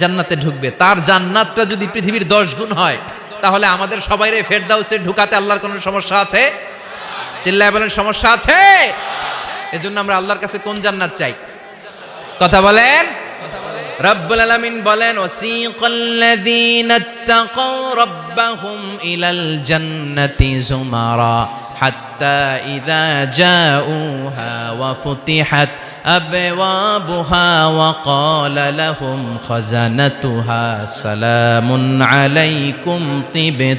জান্নাতে ঢুকবে। তার জান্নাতটা যদি পৃথিবীর দশ গুণ হয়, তাহলে আমাদের সবাইরে ফেরদাউসে ঢুকাতে আল্লাহর কোনো সমস্যা আছে? চিল্লায় বলেন, সমস্যা আছে? এজন্য আমরা আল্লাহর কাছে কোন জান্নাত চাই? কথা বলেন? রব্বুল আলামিন বলেন, ওয়াসিকাল্লাযীনা ইত্তাকাও রাব্বাহুম ইলাল জান্নাতি যুমারা হাত্তা ইযা জাউহা ওয়া ফুতিহাত أبوابها وقال لهم خزنتها سلام عليكم طبتم